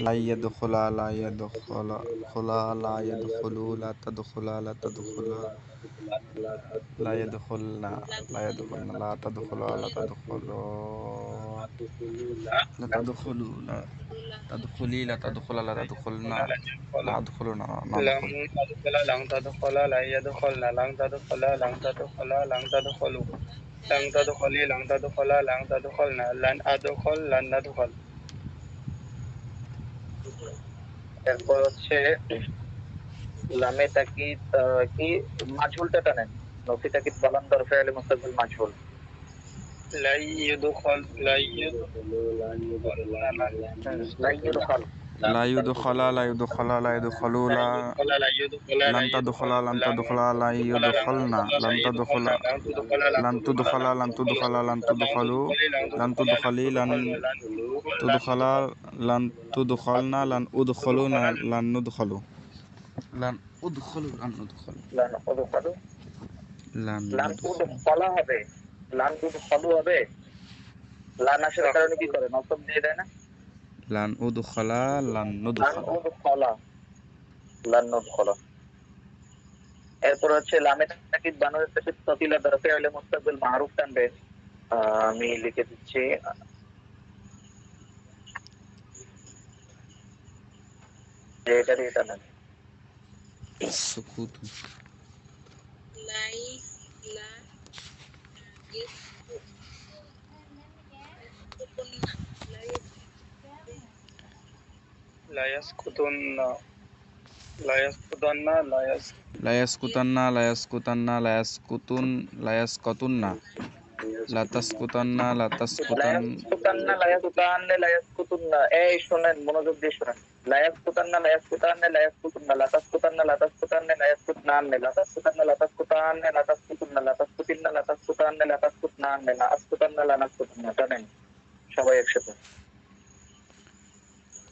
لا يدخلا لا يدخلا خلا لا يدخلوا لا تدخلا لا تدخلا لا يدخلنا لا يدخلنا لا تدخلا لا تدخلوا لا تدخلوا لا تدخلي لا تدخل لا تدخلنا لا تدخلنا لن تدخل لن تدخل لا يدخلنا لن تدخل لن تدخل لن تدخلوا لن تدخلي لن تدخل لن تدخلنا لن أدخل لن ندخل এরপর হচ্ছে লামে তাকি কি? মাঝুলটা টানেন। নফি তাকি বালান দরফে আলী মুস্তাকিল মাঝুল লাই ইউদুখাল লাই ইউদুখাল হ্যাঁ, লাই لا يدخلا لا يدخلا لا يدخلوا لا لا يدخل لن تدخلا لن تدخلا لا يدخلنا لن تدخلا لن تدخلا لن تدخلا لن تدخلوا لن تدخلي لن تدخلا لن تدخلنا لن أدخلوا لن ندخلوا لن أدخلوا لن ندخلوا লান উদখলু لن লান ندخل উদখলা হবে লান উদখলু হবে লান আসার কারণে কি করে নসব দিয়ে দেয় না লান উদখলা লান নুদখলা। লান নুদখলা। এরপর হচ্ছে লামে তাকিদ তাকিদ দরফে আলে মুস্তাকবিল মারুফ আমি লিখে দিচ্ছি। এটা এটা সুকুত। লাই লা ইস লায়াস কুতুন্না লায়াস কুতান্না লায়াস লায়াস কুতান্না লায়াস কুতান্না লায়াস কুতুন লায়াস কতুন্না লাতাস কুতান্না লাতাস কুতান কুতান্না লায়াস কুতান্না লায়াস কুতুন্না এই শুনেন মনোযোগ দিয়ে শুনেন। লায়াস কুতান্না লায়াস কুতান্না লায়াস কুতুন্না লাতাস কুতান্না লাতাস কুতান্না লায়াস কুতনান্না লাতাস কুতান্না লাতাস কুতান্না লাতাস কুতুন্না লাতাস কুতিন্না লাতাস কুতান্না লাতাস কুতনান্না লাতাস কুতান্না লানাস কুতুন্না জানেন? সবাই একসাথে।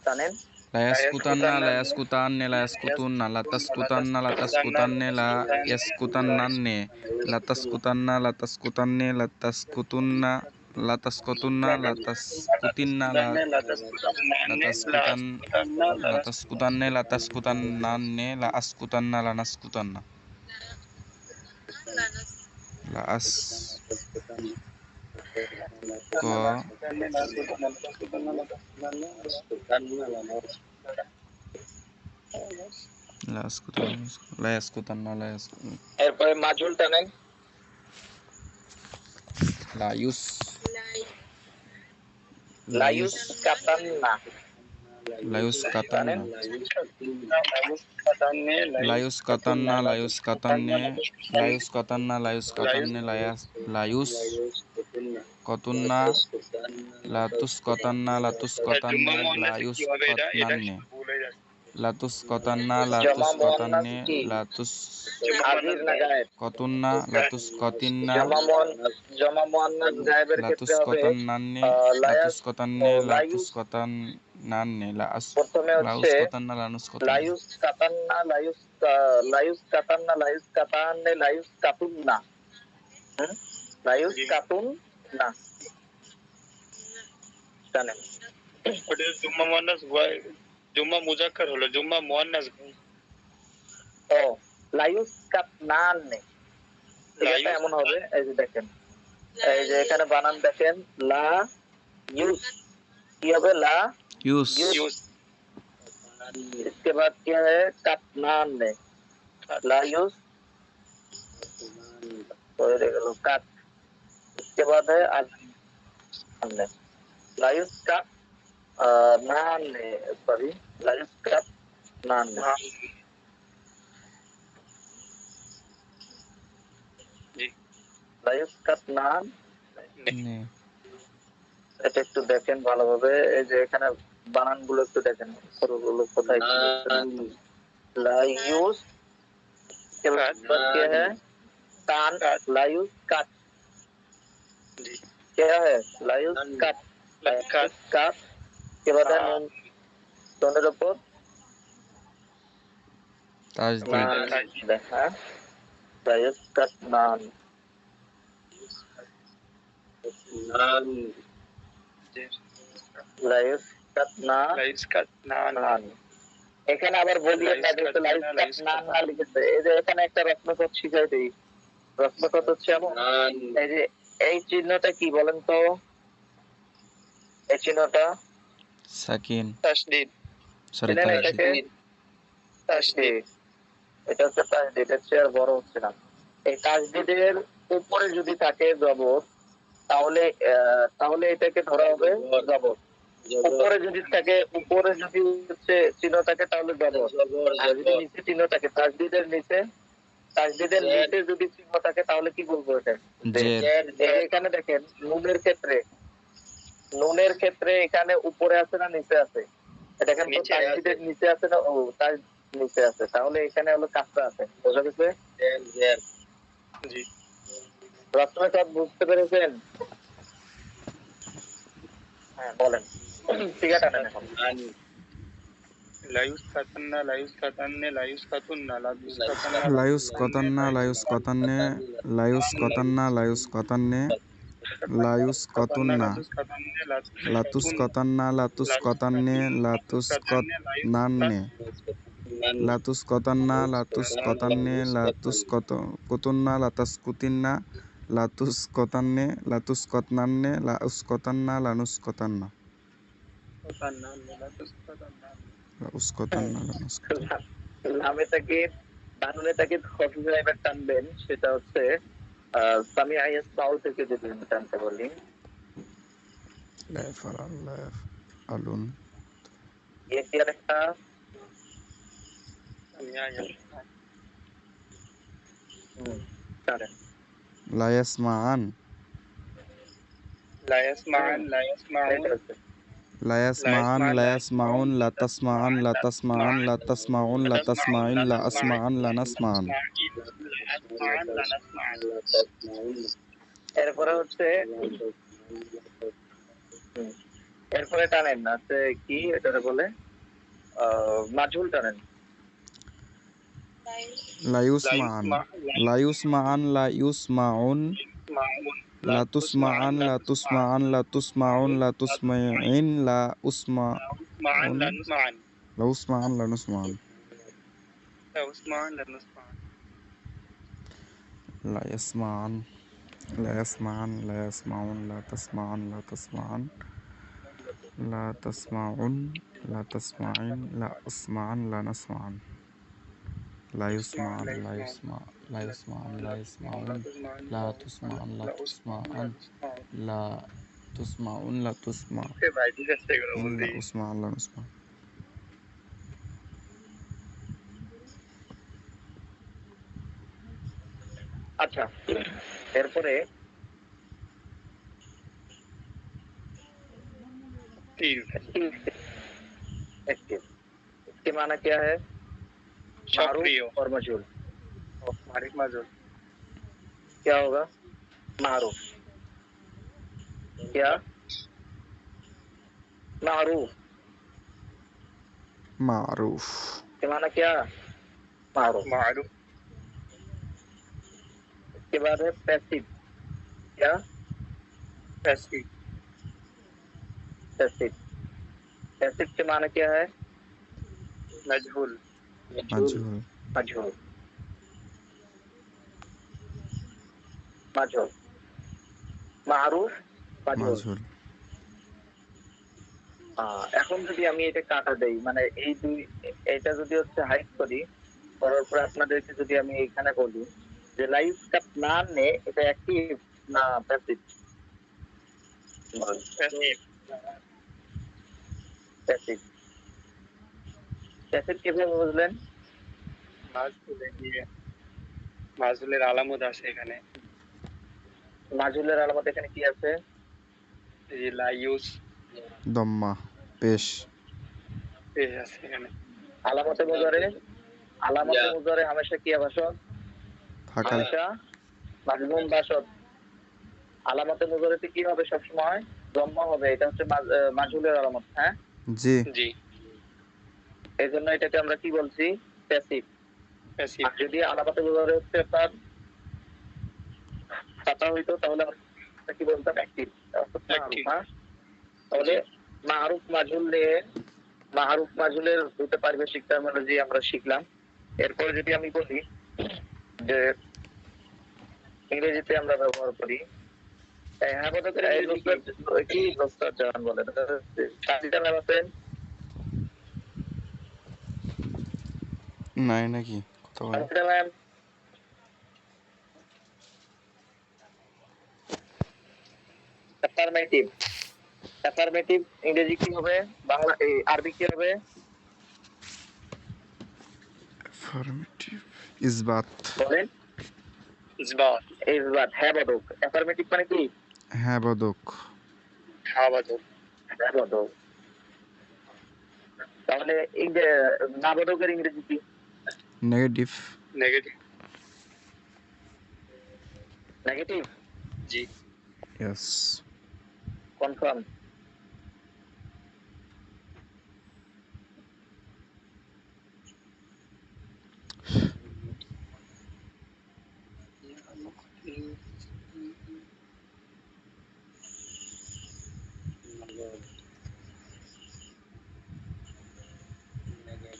জানেন? لا يسكتن لا يسكتن لا يسكتن لا تسكتن لا تسكتن لا يسكتنن لا تسكتن لا تسكتن لا تسكتن لا تسكتن لا تسكتن لا لا تسكتن لا تسكتن لا تسكتنن لا أسكتن لا نسكتن لا أس को লাস্কুতান লাস্কুতান না লাস্কুতান এরপরে মাজুলটা নেন লায়ুস লায়ুস কাতান না लायुस। कातन्ना लायुस। कातन्ना लायुस कातन्ने लायुस कातन्ना लायुस कातन्ने लायस लायुस। kotuna. Latus kotanna latus kotanna layus kotnanne. Latus kotanna latus kotanne latus kotuna latus kotina latus kotannanne latus kotanne latus kotannanne laus kotanna lanus kotanna layus katanna layus layus katanna layus katanne layus katunna layus katun লা আস প্রথমে লা হচ্ছে উসকতান্না লা নুসকতান্না লায়ুস কাতান্না লায়ুস কা- লায়ুস কাতান্না লায়ুস কাতান্নে লায়ুস কাতুন্না হুম? লায়ুস কাতুন না জানেন ওটা জুম্মা মুয়ান্নাস গয়- জুম্মা মুজাক্কার হলো জুম্মা মুয়ান্নাস ও লায়ুস কাতনান্নে এটা লায়ুস- এমন হবে এই যে দেখেন এই যে এখানে বানান দেখেন লা ইউস কি হবে লা ইউস ইউস इसके बाद क्या है काटनान ने लायुस तो ये देख लो काट इसके बाद है अन्य लाइफ का नान सॉरी लाइफ का नान লাইফ কাট নান এটা একটু দেখেন ভালোভাবে এই যে এখানে বানানগুলো একটু দেখেন সরগুলো কোথায় লাইউস কাট কাট কে হ্যাঁ কান লাইউস কাট क्या है लायुस काट কাট কাট के बाद है নুন নুনের উপর তাজদিদ নান হ্যাঁ লায়ুস কাট নান জি লায়ুস কাত না লাইসকাত না না নান এখানে আবার বলি একটা লাইস দেখতে কাত না, লাইস লাইস কাত না কাত না লিখেছে এই যে এখানে একটা রত্নপদ শিখাই দিই রত্নপদ হচ্ছে এমন এই যে এই চিহ্নটা কি বলেন তো? এই চিহ্নটা? সাকিন। তাসদিদ সরি তাসদিদ এটা হচ্ছে তাসদিদ এর চেয়ে বড় হচ্ছে না। এই তাসদিদের উপরে যদি থাকে জবর তাহলে আহ, তাহলে এটাকে ধরা হবে জবর। উপরে যদি থাকে উপরে যদি হচ্ছে চিহ্ন থাকে তাহলে জবর। আর যদি নিচে চিহ্ন থাকে তাসদিদের নিচে তাসদিদের নিচে যদি চিহ্ন থাকে তাহলে কি বলব এটা? এখানে দেখেন নুনের ক্ষেত্রে নুনের ক্ষেত্রে এখানে উপরে আছে না নিচে আছে? দেখেন। তাসদিদের নিচে আছে। না ও তার নিচে আছে। তাহলে এখানে হলো কাঁচরা আছে। বোঝা গেছে? জি। রত্ন সব বুঝতে পেরেছেন? হ্যাঁ বলেন। ঠিকাটা নেন এখন। लायुस कतन्ना लायुस कतन्ने लायुस कतन्ना लायुस कतन्ने लायुस कतुन्ना लातुस कतन्ना लातुस लयुस्कतन्ने लातुस लयुस्कतन्न लातुस लयुस्कतन्न लयुस्कतन्ने लयुस्कतुन्न लतुस्कतन्न लतुस्कतन्ने लतुस्कतनान्ने लतुस्कतन्न लतुस्कतन्ने लतुस्कत कुतुन्न लतस्कुतिन्न लतुस्कतन्ने कतन्ना लउस्कतन्न कतन्ना লাতুস কতান্না লাতুস কতান্নে লাতুস কত কুতুন্না লাতাস কুতিন্না লাতুস কতান্নে লাতুস কতনান্নে লাউস কতান্না লানুস কতান্না লাউস কতান্না লানুস কতান্না লামে তাকে বানুনে তাকে খফিফ এবার টানবেন সেটা হচ্ছে আহ, সামি আইএস পাউল থেকে যদি আমি টানতে বলি لا يفعل لا يفعلون ইয়ে কি আরেকটা হুম, টানেন। لا يسمعان لا يسمعن لا يسمعون এটা হচ্ছে। لا يسمعان لا يسمعون लयस्मान लयस्माउन लतस्मान लतस्मान लतस्माउन लतस्माइन लस्मान लनस्मान। लायुष्मान लायुष्मान लायुष्माउन لا تسمعن لا تسمعن لا تسمعن لا تسمعن لا أسمع لا نسمعن. لا أسمعن لا نسمعن. لا أسمعن لا نسمعن. لا يسمعن لا يسمعن لا يسمعون لا تسمعن لا تسمعن. لا تسمعن لا تسمعن لا أسمعن لا نسمعن. लायुस्मान लायुस्मान लायुस्मान लायुस्मान ला तुस्मान ला तुस्मान ला तुस्मान ला तुस्मान ला उस्मान ला उस्मान আচ্ছা এরপরে तीन इसके माना क्या है और मजूल मजूल क्या होगा? मारूफ क्या? मारूफ मारूफ के माना क्या? मारूफ मारूफ के बाद है पैसिव। क्या? पैसिव। पैसिव। पैसिव के माना क्या है? मजहूल এখন যদি আমি এটা কাটা দেই মানে এই দুই এটা যদি হচ্ছে হাইক করি করার পর আপনাদেরকে যদি আমি এখানে বলি যে লাইফ কাপ না নে এটা অ্যাক্টিভ না প্যাসিভ প্যাসিভ প্যাসেজ কীভাবে বুঝলেন? আলামত আছে এখানে। আলামত এখানে কি আছে? লাইউস দম্মা পেশ। পেশ আছে এখানে। আলামতে মুজারে মুজারে হামেশা কি আবাসক? হামেশা মুজারেতে কি হবে সব সময় দম্মা হবে এটা হচ্ছে মাজুলের আলামত হ্যাঁ? জি। জি। এই জন্য এটাকে আমরা কি বলছি? প্যাসিভ প্যাসিভ যদি আলাপাতে বোঝানো হচ্ছে পাতা হইতো তাহলে আমরা কি বলতাম? অ্যাক্টিভ. তাহলে নিয়ে দুটো পারিভাষিক টার্মিনোলজি আমরা শিখলাম। এরপরে যদি আমি বলি যে ইংরেজিতে আমরা ব্যবহার করি হ্যাঁ কি বলেন নাই নাকি? কথা বলে। অ্যাফার্মেটিভ অ্যাফার্মেটিভ ইংরেজি কি হবে? বাংলা এই আরবি কি হবে? ইসবাত। বলেন। ইসবাত ইসবাত হ্যাঁ বদক। অ্যাফার্মেটিভ মানে কি? হ্যাঁ বদক। হাওয়াদক হ্যাঁ বদক। তাহলে এই যে না বদকের ইংরেজি কি? नेगेटिव नेगेटिव नेगेटिव जी यस कंफर्म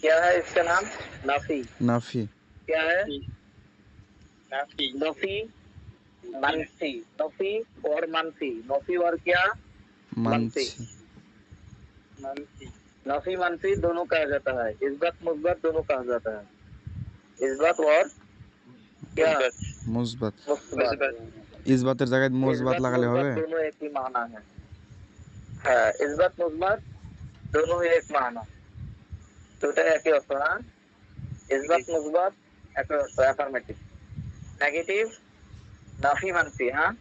क्या है इसका नाम? नाफी নাফি क्या है নাফি नफी मनफी नफी और मनफी नफी और क्या মানছি নাফি नफी मनफी दोनों कहा जाता है इस्बत मुस्बत दोनों कहा जाता है इस्बत और क्या মুসবাত मुस्बत ইসবাতের জায়গায় মুসবাত इस्बत, লাগালে मुस्बत হবে दोनों एक ही माना है হ্যাঁ ইসবাত মুসবাত दोनों ही एक माना দুটো একই অর্থ হ্যাঁ ইসবাত মুসবাত অর্থ অ্যাফার্মেটিভ নেগেটিভ নাফি মানফি হ্যাঁ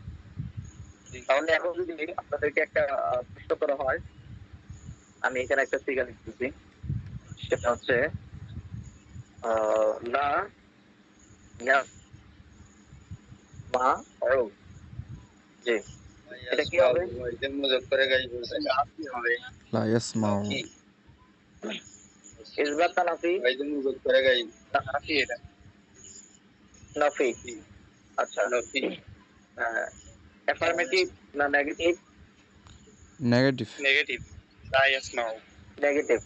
তাহলে এখন যদি আপনাদেরকে একটা প্রশ্ন করা হয় আমি এখানে একটা সিগা লিখতেছি। সেটা হচ্ছে আহ, লা ইয়া মা ও জি। এটা কি হবে? মুজফরে গাই বলছে হবে লা ইয়াসমাউ। ইসবাত না নাফি গাইতে মুজফরে গাই। নাফি এটা। নাফি আচ্ছা। নাফি অ্যাফার্মেটিভ না নেগেটিভ নেগেটিভ নেগেটিভ লা ইয়াসমাউ নেগেটিভ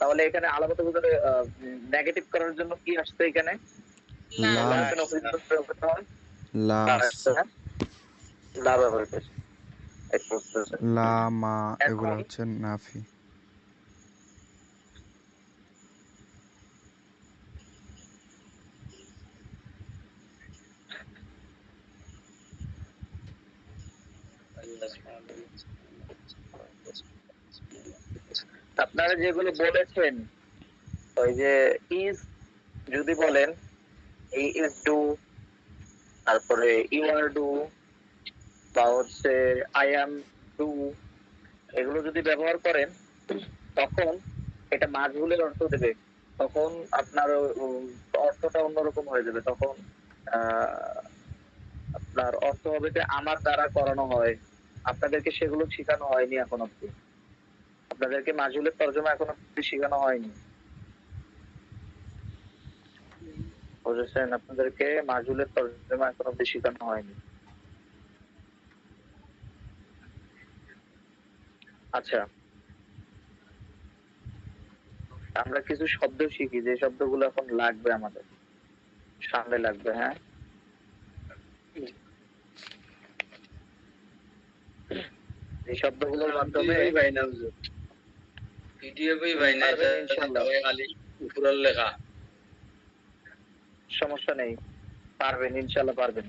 তাহলে এখানে আলাদা করে নেগেটিভ করার জন্য কি আসছে এখানে? লা এখানে অভিযোগ প্রয়োগ করতে হয় লা হ্যাঁ? লা ব্যবহার করছে এক বুঝতেছে। লা মা এখন- এগুলো হচ্ছে নাফি আপনারা যেগুলো বলেছেন, ওই যে ইজ যদি বলেন, এই ইজ ডু তারপরে ইউ আর ডু বা হচ্ছে আই অ্যাম ডু এগুলো যদি ব্যবহার করেন, তখন এটা মাঝভুলের অর্থ দেবে। তখন আপনার অর্থটা অন্যরকম হয়ে যাবে। তখন আপনার অর্থ হবে যে আমার দ্বারা করানো হয়। আপনাদেরকে সেগুলো শেখানো হয়নি এখন অব্দি আপনাদেরকে মাজুলের তর্জমা এখন শেখানো হয়নি। বুঝেছেন আপনাদেরকে মাজুলের তর্জমা এখন শেখানো হয়নি। আচ্ছা। আমরা কিছু শব্দ শিখি যে শব্দগুলো এখন লাগবে আমাদের। সামনে লাগবে হ্যাঁ? এই শব্দগুলোর মাধ্যমে ভাই না হুজুর ভিডিও কই ভাই না পারবেন ইনশাআল্লাহ। খালি উপরের লেখা সমস্যা নেই পারবেন ইনশাল্লাহ পারবেন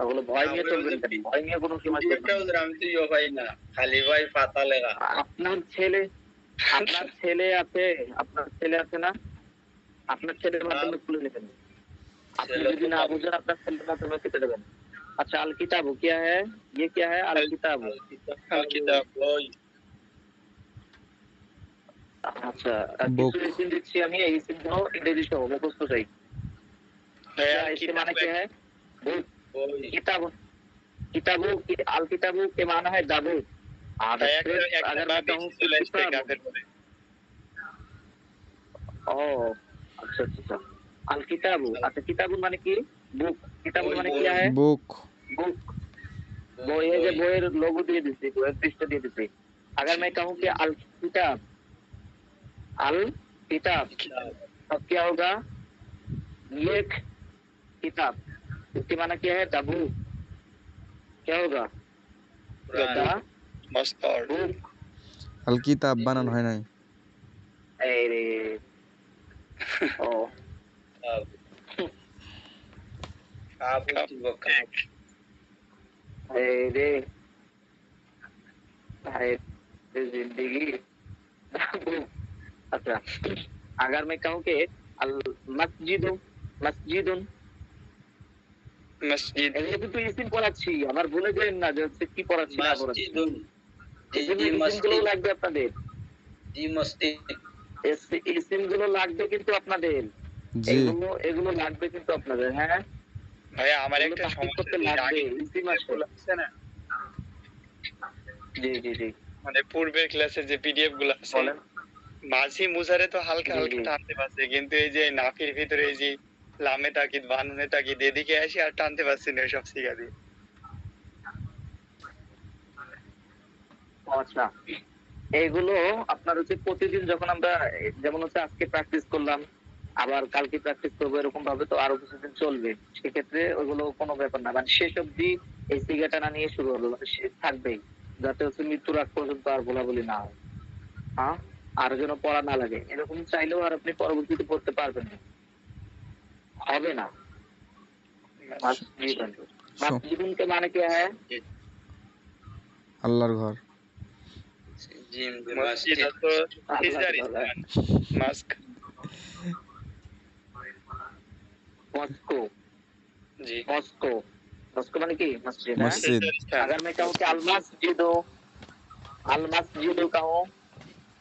ওগুলো ভয় নিয়ে চলবেন কেন? ভয় নিয়ে কোনো সময় চলবে ভিডিওটা না। হুজুর আমি তো ইয়ে ভাই না খালি ভাই পাতা লেখা আপনার ছেলে আপনার ছেলে আছে আপনার ছেলে আছে না আপনার ছেলের মাধ্যমে খুলে নেবেন আপনি ছেলে যদি না বুঝেন আপনার ছেলের মাধ্যমে কেটে দেবেন আচ্ছা আল কিতাবু क्या है ये क्या है আল কিতাবু কিতাব বই আচ্ছা আর Book. কিছু ইসিম দিচ্ছি আমি এই ইসিমগুলো ইংরেজি সহ মুখস্থ চাই হ্যাঁ इसके माने क्या है बुक বই किताब किताबों की अल किताबों के माना है दाबू अब হ্যাঁ, একটা फिर একটা अगर বা मैं कहूँ বেশি চলে আসছে किताब, কাফের বলে ओ अच्छा अच्छा अच्छा अल किताबु अच्छा किताबुन মানে কি বুক কিতাবুন বই, মানে বই। কি है বুক বুক বই এই যে বইয়ের লোগো দিয়ে দিচ্ছি বইয়ের পৃষ্ঠা দিয়ে দিচ্ছি अगर मैं कहूँ कि अल किताब अल किताब तब क्या होगा लेख किताब इसके माना क्या है द बुक क्या होगा द মাস্টার बुक আল কিতাব বানানো হয় নাই अरे ओ अरे हाय जिंदगी अच्छा अगर मैं कहूँ कि अल मस्जिद मस्जिद মসজিদ এগুলো কিন্তু ইসিম পড়াচ্ছি আমার ভুলে যাবেন না যে হচ্ছে কি পড়াচ্ছি না পড়াচ্ছি ইসিমগুলো লাগবে আপনাদের ইসিম গুলো লাগবে কিন্তু আপনাদের জি এগুলো এগুলো লাগবে কিন্তু আপনাদের হ্যাঁ ভাইয়া আমার এগুলো একটা practice করতে সমস্যা লাগবে আগে ইসিম আসে আছে না জি জি জি মানে পূর্বের ক্লাসে যে পিডিএফ গুলো আছে বলেন মাঝি মুজারে তো হালকা হালকা টানতে পারছে কিন্তু এই যে নাফির ভিতরে এই যে লামে তাকিদ বানুনে তাকিদ এদিকে আসি আর টানতে পারছি না সব শিখা দিয়ে আচ্ছা এগুলো আপনার হচ্ছে প্রতিদিন যখন আমরা যেমন হচ্ছে আজকে প্র্যাকটিস করলাম আবার কালকে প্র্যাকটিস করব এরকম ভাবে তো আরও কিছুদিন চলবে। সেক্ষেত্রে ওইগুলো কোনো ব্যাপার না। মানে শেষ অব্দি এই সিগাটা না নিয়ে শুরু হলো সে থাকবেই যাতে হচ্ছে মৃত্যুর আগ পর্যন্ত আর বলা বলি না হয়। হ্যাঁ? আর যেন পড়া না লাগে এরকম চাইলেও আর আপনি পরবর্তীতে পড়তে পারবেন না হবে না মাসজিদুন মাসজিদুন के माने क्या है আল্লাহর ঘর মসজিদ তো সিজদার স্থান মাস্ক मॉस्को জি मॉस्को मॉस्को माने की मस्जिद है মসজিদ সিজদার স্থান अगर मैं कहूँ कि अल मस्जिद अल मस्जिद कहूँ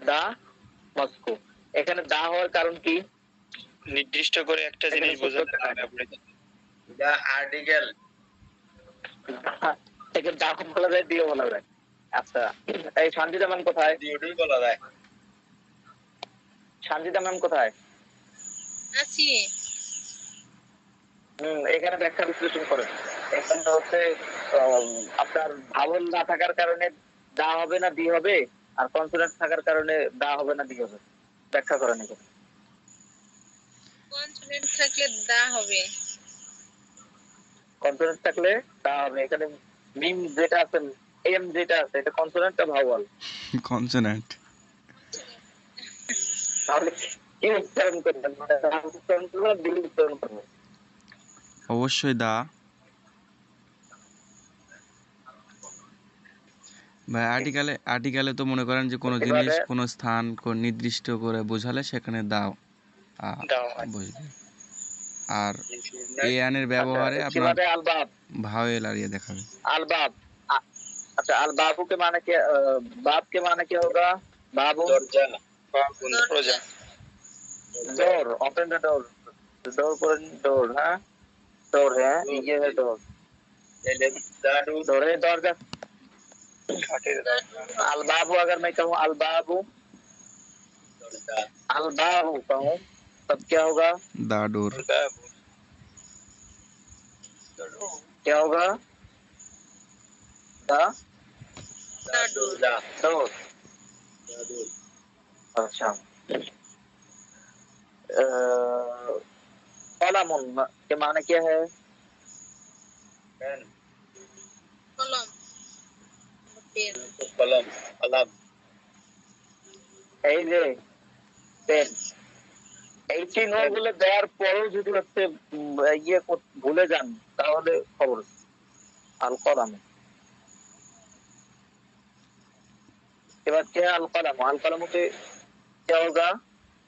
দা মস্কো। এখানে দা হওয়ার কারণ কি? নির্দিষ্ট করে একটা জিনিস বোঝাতে হবে আপনি এটা আর্টিকেল। দা বলা যায় দিয়ে বলা যায়। আচ্ছা এই সঞ্জিতা ম্যাম কোথায়? দিওটাই বলা যায়। সঞ্জিতা ম্যাম কোথায়? আছি। হুম এখানে ব্যাখ্যা বিশ্লেষণ করেন। এখানে হচ্ছে আপনার ভাবল না থাকার কারণে দা হবে না দি হবে? আর কনসোনেন্ট থাকার কারণে দা হবে না দি হবে। ব্যাখ্যা করেন এখানে কনসোনেন্ট থাকলে দা হবে। কনসোনেন্ট থাকলে দা হবে। এখানে মিম যেটা আছে এম যেটা আছে এটা কনসোনেন্ট ভাওয়াল কনসোনেন্ট তাহলে কি উচ্চারণ করবেন? মানে উচ্চারণ করবেন না দিল উচ্চারণ করবেন অবশ্যই দা। ভাই আর্টিকেলে আর্টিকেলে তো মনে করেন যে কোনো জিনিস কোনো স্থান নির্দিষ্ট করে বোঝালে সেখানে দাও বুঝবে আর এ আনের ব্যবহারে আপনার ভাওয়েল আরিয়া দেখাবে। আলবাব আচ্ছা আলবাবু কে মানে কি বাপ কে মানে কি होगा বাবু? দরজা দরজা। দ্য ডোর ডোর ডোর হ্যাঁ? ডোর হ্যাঁ? ইয়ে ডোর দরজা अलबाबू अगर मैं कहूँ अलबाबू अलबाबू कहूँ तब क्या होगा? दाडूर। क्या होगा? दा? दाडोर। अच्छा। कलम के माने क्या है? এই যে পেন এই চিহ্নগুলো দেওয়ার পরেও যদি হচ্ছে ইয়ে ভুলে যান তাহলে খবর আল কলামে এবার কে আল কলাম আল কলাম কে হোগা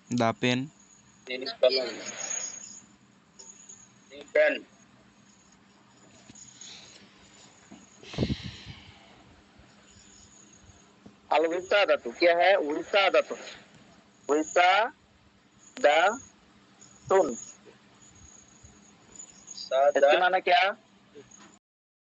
দা পেন। পেন। अलविसा धातु क्या है? उड़ीसा धातु उड़ीसा दुन माना क्या?